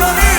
전에